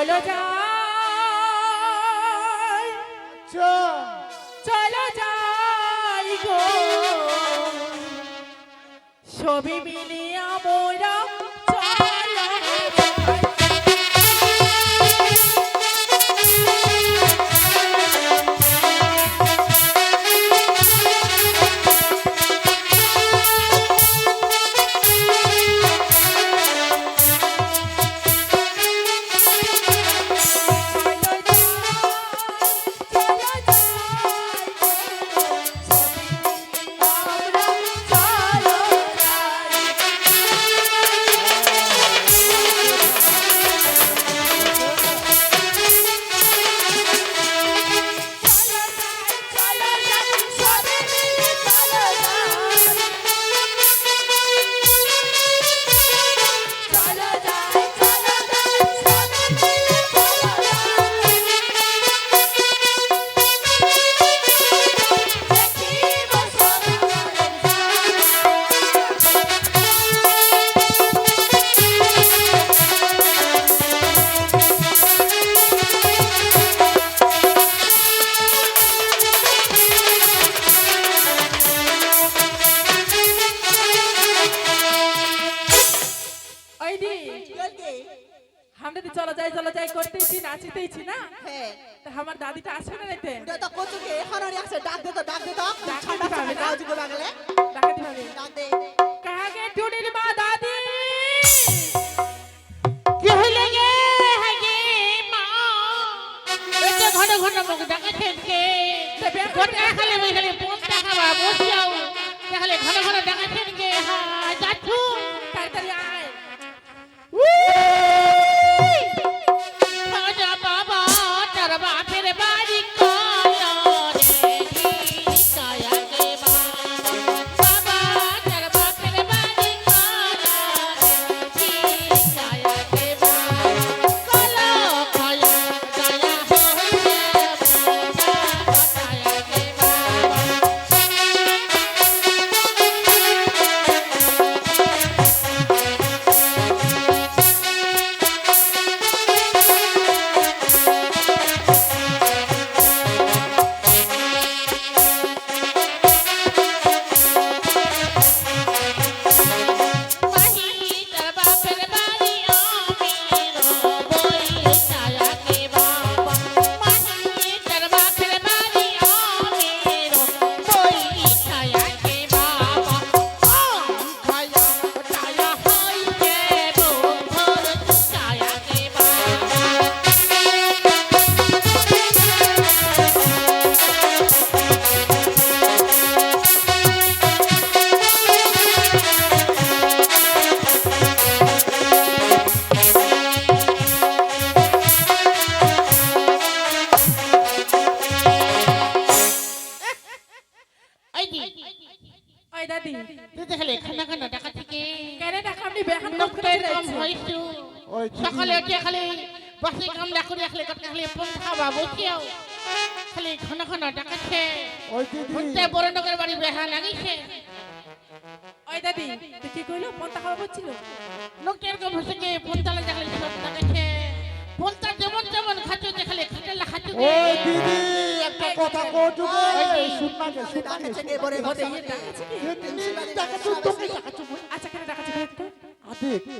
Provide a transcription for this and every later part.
চলো যাই। আচ্ছা। চলো যাই গো। ছবি মিলিয়া আমরা পোস্তা খাবা পন খালি ঘন ঘন ডাকাচ্ছে ওই দিদি। ঘুরতে বড় বাড়ি বেহা লাগিছে। ওই দাদি তুই কি কইলো? পন্তা খাওয়া বলছিল? লোকটার কম হচ্ছে কি পন্তালে দেখলে সব ডাকাচ্ছে পন্তা যেমন যেমন খাচ্ছে দেখলে খাটেলা খাচ্ছে ওই দিদি একটা কথা না গে শুন না গে। ডাকছে কে বরে ঘরে ডাকছে কি? চুপ আচ্ছা কেন ডাকাচ্ছে কেন একটু?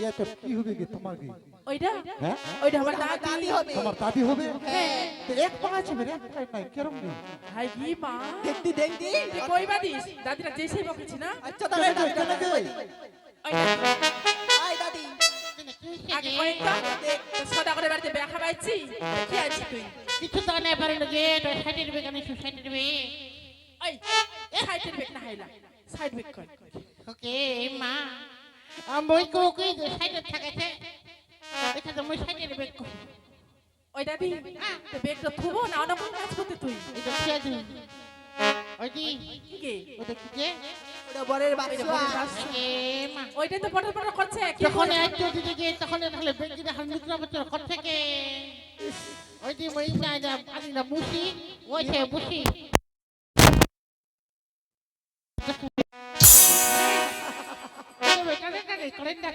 এ তো কি হবে গে তোমার গে? ওইটা? হ্যাঁ? ওইটা আমার দাদি হবে। তোমার দাদি হবে? হ্যাঁ। তো এক পা আছে মেরে এক পা নাই কেরম গে? হাই কি মা দেখতি দেখতি। তুই কই বাদিস দাদিরা যে সেই বকেছি না? আচ্ছা তাহলে দাদি কেন গে আই দাদি। আগে কয়েকটা। সদা করে বাড়িতে দেখা পাইছি। কি আছিস তুই? কিছু তো নেই পারে গে তো সাইডে দিবে কেন সাইডে দিবে ওই সাইডের বেক না হাইলা। সাইড বেক কর। ওকে মা। মই কো কই সাইডে থাকাছে দেখা তো মই সাইডে দাদি তো থুবো না অন্য কোন কাজ করতে তুই? এটা কি আছে? ওটা কি? যে ওটা বরের ওইটা বাচ্চা বলে দাস। এ মা। ওইটাই তো পটল পটল করছে যখন একটু দিদি গে তখন তাহলে বেগি দেখার মিত্র বছর কর থেকে ওই দি মই না না মুসি। ওই সে মুসি। করেন না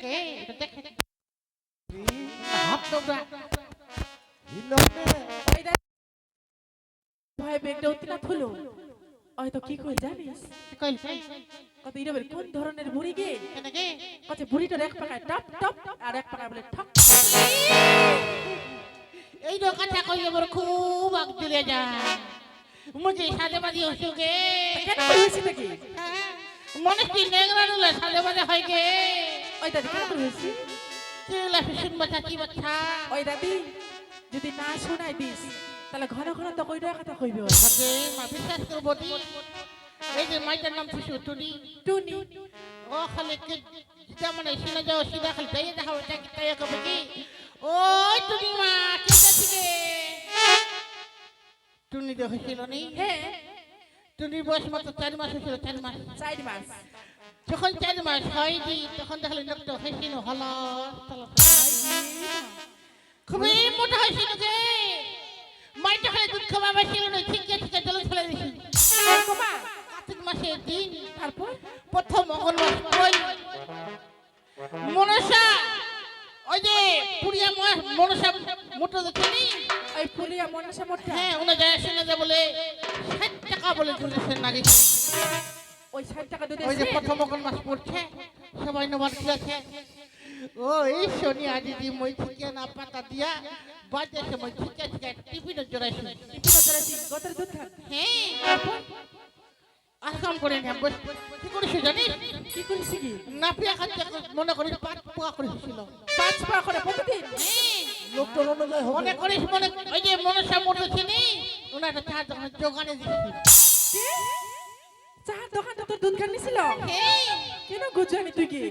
এই দোকানটা কই আমার খুব আগ চলে সাজে বাজি হসুকে কেন হয়েছে নাকি? হ্যাঁ। মনে কি নেগরা নুলে? সাজে বাজে হয় গে। ওই দাদি কেন কই হইছে চিলা ফিসুন বাচ্চা কি বাচ্চা ওই দাদি যদি না শোনাই দিস তাহলে ঘন ঘন তো কইরা কথা কইবে ওই থাকে মা বিশ্বাস করব দি। এই যে মাইটার নাম ফিসু টুনি। টুনি। ও খালি কে মানে সিনা যাও সিধা খালি যাই দেখা ওটা কি তাই কবে কি ওই টুনি মা কেটা থেকে টুনি হয়েছিল নি? হ্যাঁ। টুনির বয়স মাত্র চার মাস হয়েছিল চার মাস। চার মাস। যখন চার মাস হয়নি তখন দেখলে নষ্ট হয়েছিল হলো খুবই মোটা হয়েছিল গে মাইটা খালি দুধ খাওয়া বেশি না ঠিক আছে ঠিক আছে জল ফেলে দিছি কমা। কার্তিক মাসের দিন তারপর? প্রথম মাস মনসা ওই যে পুরিয়া মনসা মোটো দেখেনি ওই পুলিয়া মনসা মোটা হ্যাঁ ওনা যায় শুনে যায় বলে ষাট টাকা বলে তুলেছে নাগিছে ওই ষাট টাকা দুধে ওই যে প্রথম মঙ্গল মাস পড়ছে সবাই নবার খেলেছে ও এই শনি আজি দি মই ঠিকে না পাতা দিয়া বাজে সে মই ঠিকে ঠিকে টিফিনে জড়াইছি। টিপিটা ধরেছি গোতের দুধ হ্যাঁ। আর কাম করে না বস। কি করিস জানিস কি করিস কি? নাপিয়া খাচ্ছে মনে করিস পাঁচ পোকা করেছিল পাঁচ পা করে প্রতিদিন? লোকটার অনুযায়ী হবে। মনে করিস মনে ওই যে মনসা মোটর ছিনি ওনার একটা চা দোকান দোকানে দিয়েছি কি? চা দোকানটা তোর দুধ খান নিছিল হ্যাঁ। কেন গুজানি তুই কি?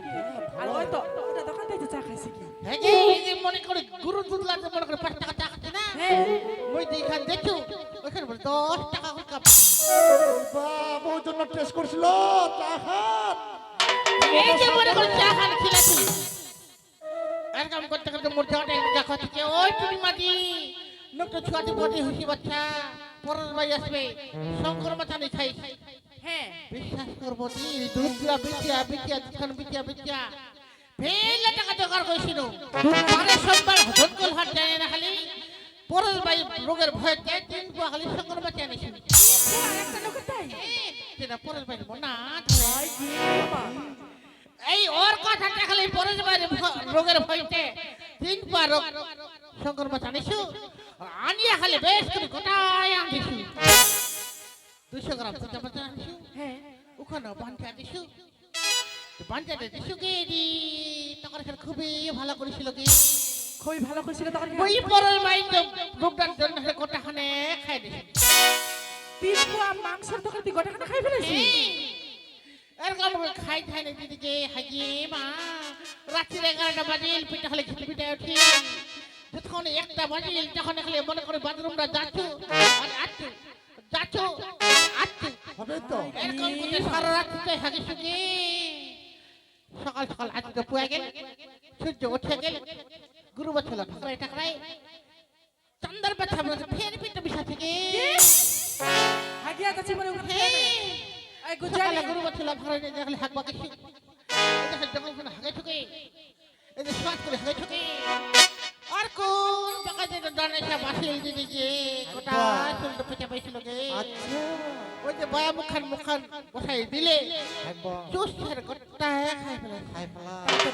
আর ওই তো। ওটা দোকান থেকে চা খাইছি কি? মনে করে গুরু দুধ লাগছে মনে করে পাঁচ টাকা খাচ্ছে না? হ্যাঁ। ওই দেখান দেখছ ওইখানে বলে দশ টাকা কাপ। ওই জন্য টেস্ট করছিল চা খান। এই যে মনে করে চা খান খিলাছি আর কাম করতে করতে মোর যাওয়াটা দেখো থেকে ওই টুনি মাটি লোকটা ছুয়াতে বডি হুসি বাচ্চা পরের ভাই আসবে শঙ্কর মাথা নেই খাই। হ্যাঁ। বিশ্বাস করব নি দুধ দিয়া বিচিয়া বিচিয়া দুখান বিচিয়া বিচিয়া ফেলে টাকা জোগাড় করেছিল। মানে সোমবার হজম কল হাট যায় না খালি। পরের ভাই রোগের ভয় তিন পোয়া খালি শঙ্কর মাথা এনেছিল তাই সেটা পরের না বাবা। এই ওর কথাটা খালি পরের বাইরে ভ- রোগের ভয়তে তিন পা রোগ শঙ্কর মাছ আনিছু আনিয়া খালি বেশ করে গোটায় আনিছু দুশো গ্রাম মাছ আনিছু হ্যাঁ। ওখানে বানটা দিছু দি তখন এখানে খুবই ভালো করেছিল কি খুবই ভালো করেছিল তখন ওই পরের মাইন্ড জন্য খাই দিছে। তিন পোয়া মাংসের দোকান তুই গোটা খাই ফেলেছি এরকম করে খাই খাই না দিদিকে। হাগিয়ে মা রাত্রির এগারোটা বাজিল পিঠা খালি খেতে পিঠা উঠি। যখন একটা বাজিল তখন খালি মনে করে বাথরুমটা যাচ্ছ আর আচ্ছু যাচ্ছ আচ্ছু হবে তো। এরকম করে সারা রাত্রিতে হাগি সুগি সকাল সকাল আজকে পুয়া গেল সূর্য উঠে গেল গুরু বছর ঠাকুরাই ঠাকুরাই। চন্দর ব্যথা বলছে ফের পিঠে বিষা থেকে হাগিয়া কাছে মনে উঠে এই গুজালে গুরু বছর ঘরে যে দেখলে হাগ বাকি। এই দেখে জঙ্গল হাগে ঠুকে। এই যে শ্বাস করে হাগে ঠুকে। আর কোন বাকা যে ডানে সা বাসিল দিদি যে কোটা চুলটা পেটে পাইছিল গে। আচ্ছা। ওই যে বয়া মুখান মুখান বসাই দিলে খাইব চুষ ছেড়ে কোটা খাই ফেলে খাই ফেলা ওই যে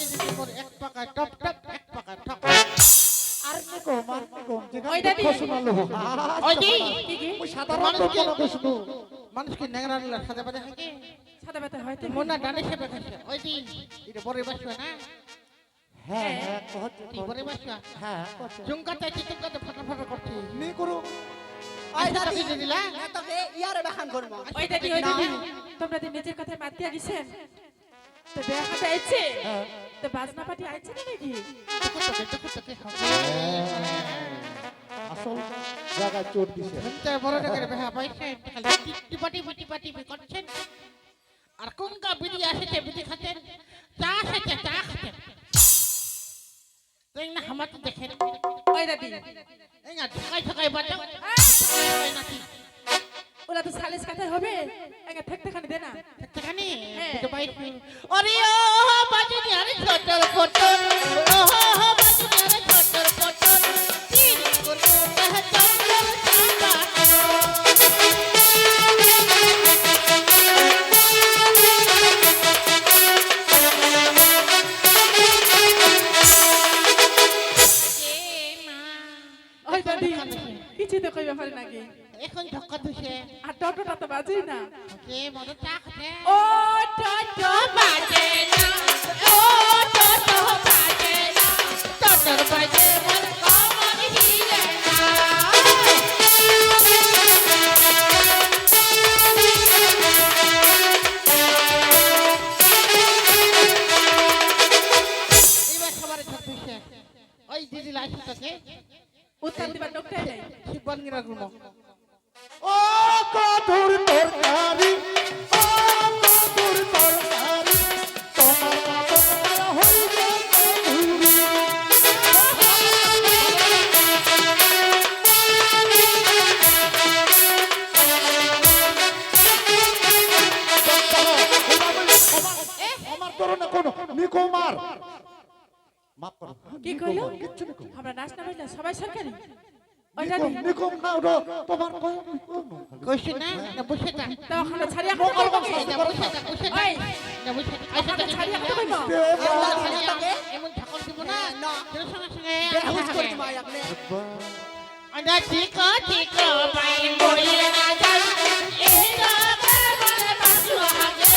দিদি দিদি মোর এক পাকা টপ টপ এক পাকা টপ আর কি কম আর কি কম যেখানে ওই দাদি। শোনালো ওই দি কি কি ওই সাধারণ মানুষকে শুনো নিলে সাদা থাকে সাদা হয় মোনা ডানে সে ওই দিন এটা বড় বাসবে না? হ্যাঁ হ্যাঁ তুই হ্যাঁ কহচ্ছে জুমকাতে চিতুকাতে ফটাফট করছি। নি করো। আই দাদি। দিলা? না তোকে ইয়ারে বাখান করব। ওই দাদি ওই দাদি। তোমরা দিন নিজের কথায় মাত দিয়া তো বেয়া খাতে আইছে? হ্যাঁ। তো বাজনা পাটি আইছে না নাকি। আসল চোট দিছে। বড় বেহা পাইছে করছেন। আর কোনকা বিড়ি আসেছে বিড়ি খাচ্ছেন চা আসেছে চা খাচ্ছেন। তাই না আমার তো ওই দাদি। এই না ঠকাই ঠকাই বাজাও এই নাকি ওরা তো সালিশ কাছে হবে। একা থাকতে খানি দে না। সেখানে হ্যাঁ। দুটো আরে ও বাজুনি আরে ছোটর ফটর নিকোম আমরা নাচ না বললাম সবাই সরকারি? ওইটা নেই নিকোম না ওটা তোমার নিকোম কইছে না না বসে থাক। তো ওখানে ছাড়িয়া কথা কইবো কি? না বসে থাক বসে থাক। ওই না বসে ওখানে তোকে ছাড়িয়া কথা কইবো এমন ঠাকুর দিব না। না। তোর সঙ্গে সঙ্গে বেহুশ করে দিমা আপনি আন্ডা ঠিক ঠিক পাই বইলে না যাই এই রাতে বলে বাসু আগে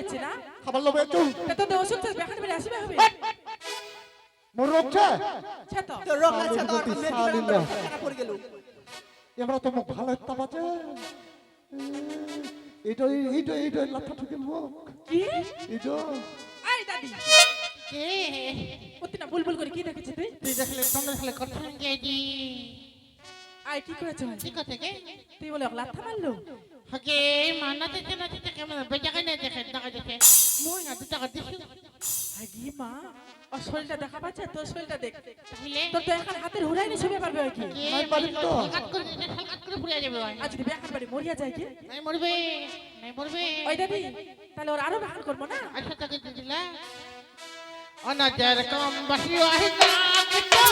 আছে না? খাবার লোভে চুল তা তো ওষুধ তো এখন বেড়ে আসবে হবে? মোর রোগছে ছে তো। তো রোগ আছে তো আর পড়ে গেল। এবার তো মুখ ভালো একটা বাজে। এইটা এইটা এইটা লাথা ঠুকে মুখ। কি? এইটা আই দাদি। কে? কতি না বুলবুল করে কি দেখেছিস তুই? তুই দেখলে তোমরা দেখলে কথা গেজি আই কি করেছ? কি কথা কে তুই বলে লাথা মারলো? হকে মানাতে জানাতে কেমন? বেজাকে না দেখে দেখা দেখে? মই না দুটা কথা দিছি। আগি মা ও শরীরটা দেখা পাচ্ছে তোর শরীরটা দেখ। তাহলে? তোর তো এখন হাতের হুড়াই নিয়ে ছবি পারবে কি? নাই পারি তো। কাট করে কাট করে ফুলে যাবে ভাই আজ যদি বেকার বাড়ি মরিয়া যায় কি? নাই মরবে নাই মরবে। ওই দাদি তাহলে ওর আরও বেকার করব না? আচ্ছা তাকে দিলা। অনাজার কম বাসি আহিতা তো তো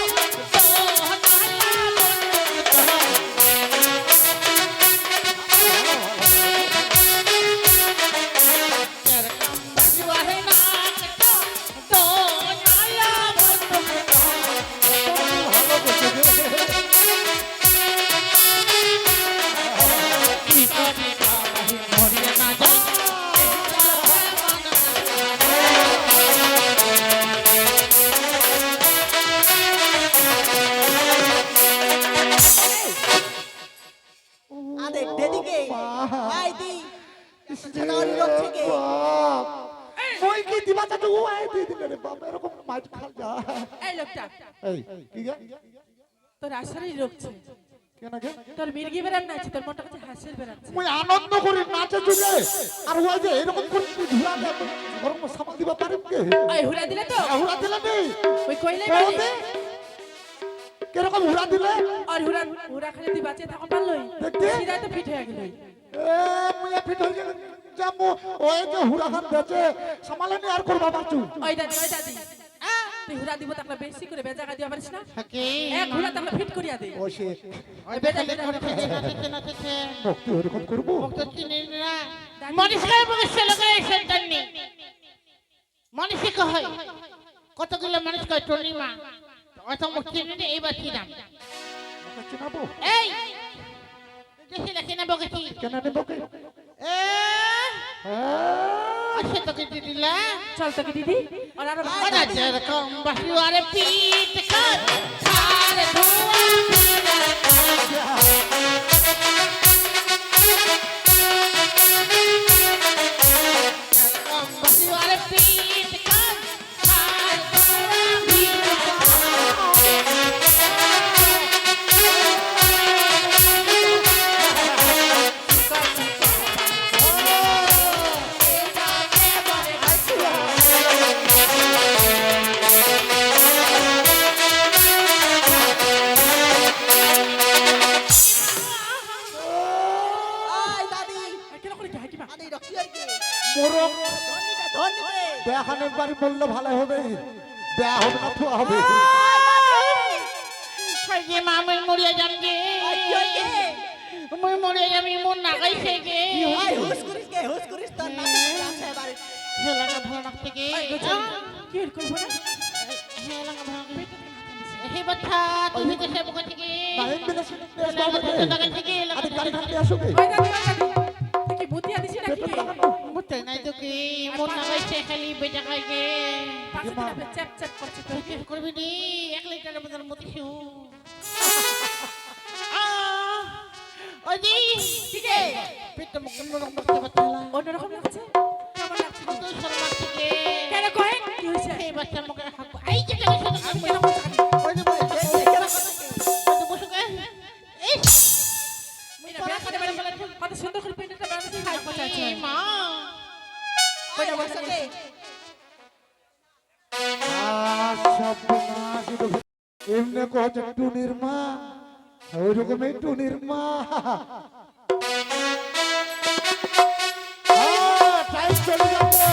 তোর আসলেই রোগছে তোর মির্গি বেড়ান না তোর মনটা কাছে হাসির বেড়াচ্ছে মই আনন্দ করি নাচে চুগে আর ওই যে এরকম করে ঘুরা দে? গরম সামাল দিবা পারিম কে? ওই হুড়া দিলে তো? হুরা দিলে নেই ওই কইলে কওতে কীরকম হুরা দিলে? আর হুড়া হুড়া খালি তুই বাঁচিয়ে থাকা পারলই? দেখতে? সিরাই তো ফিট হয়ে গেলই এ মুই ফিট হয়ে গেল যামু ওই যে হুরা খান বেচে সামালে নি আর করবা পারছু। ওই দাদি ওই দাদি। তুই হুড়া দিব তাকে বেশি করে বেজা দিবা পারিস না? থাকে। এক হুড়া তাকে ফিট করিয়া দে। ও সে ওই বেটা বেটা নাচতে নাচতে ভক্তি এরকম করব? ভক্ত চিনি না মনীষকে বগেছে লোকে সন্তান নেই। মনীষী কয়? কতগুলো মানুষ কয় টনি মা অত মুখ চিনি না এইবার চিনাম ওকে এই! দেশে লেখে না বগেছি কেন নেব কে এ! হ্যাঁ? সে তোকে দিয়ে দিলাম চল তোকে দিদি আর আরও ভালো যেরকম বাসি আরে পিট কর ছাড় ধোয়া বললে ভালো হবে? বেয়া হবে না তো হবে? যে মামুই মরিয়া যান গে। মুই মরিয়া যাবি মন নাগাইছে গে। আই হুস করিস কে? হুস করিস তোর নাতি আছে বাড়ি ভালো লাগতে গে। কি হল করব না হেলাটা ভালো লাগতে হে বাচ্চা তুমি তো সেবক থেকে। নাইন দিলে শুনে বেশ বাবা লাগা থেকে আরে গাড়ি ঘাটতে আসো কি মন নাগাইছে খালি বেজা খাই গে। পাশে দিকে চ্যাপ চ্যাপ করছে তো। কি করবি নি এক লিটারের মতন মতি শিউ দি ঠিক আছে। পেটটা মুখ নরম করতে পারতালা অন্যরকম লাগছে? কেমন লাগছে? কত শরম গে। কেন কহেন কি হয়েছে? এই বাচ্চা মুখে হাত এই যে কেন কথা সুন্দর করে পেটটা এই মা। এমনি কচ টুনির মা ওই রকমই টুনির মা টাইম চলে যাচ্ছে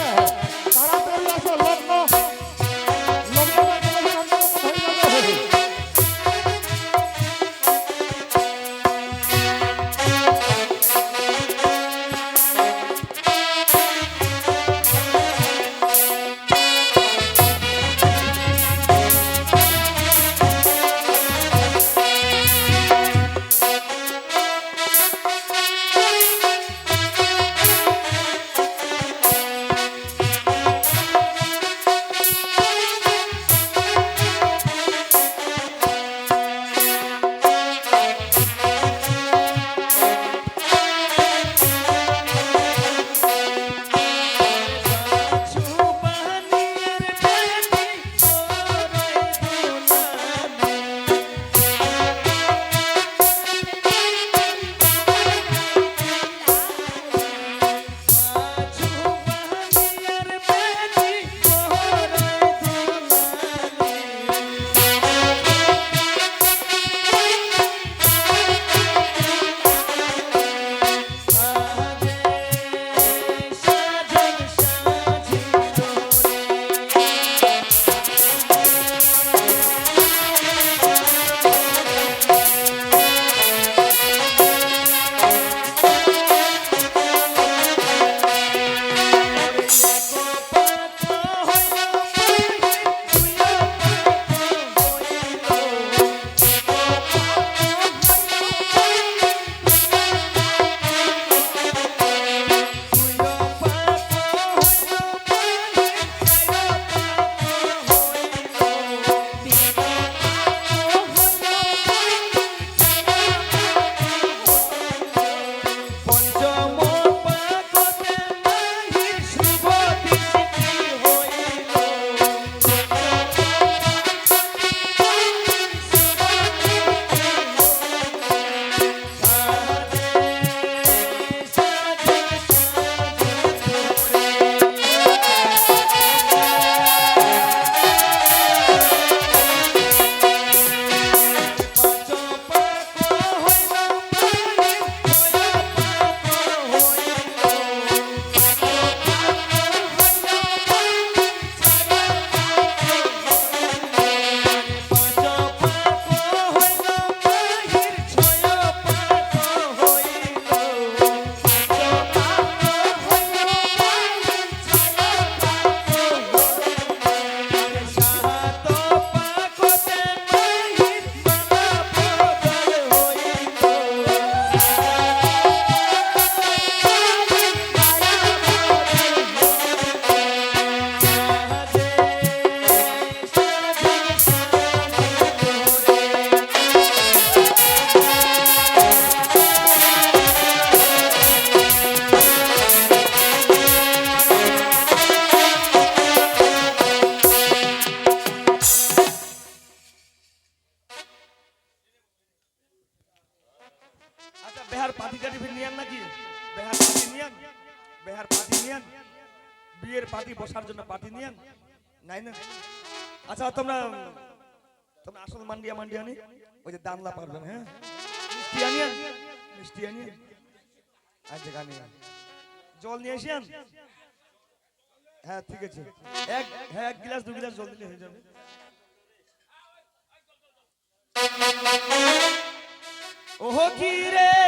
মান্ডিয়া মান্ডিয়া নি ওই যে দানলা পারবেন হ্যাঁ? মিষ্টি আনিয়ান মিষ্টি আনিয়ান জায়গা গানি জল নিয়ে আসেন হ্যাঁ ঠিক আছে। এক হ্যাঁ এক গ্লাস, দু গ্লাস জল দিলে হয়ে যাবে। ওহো, কি রে?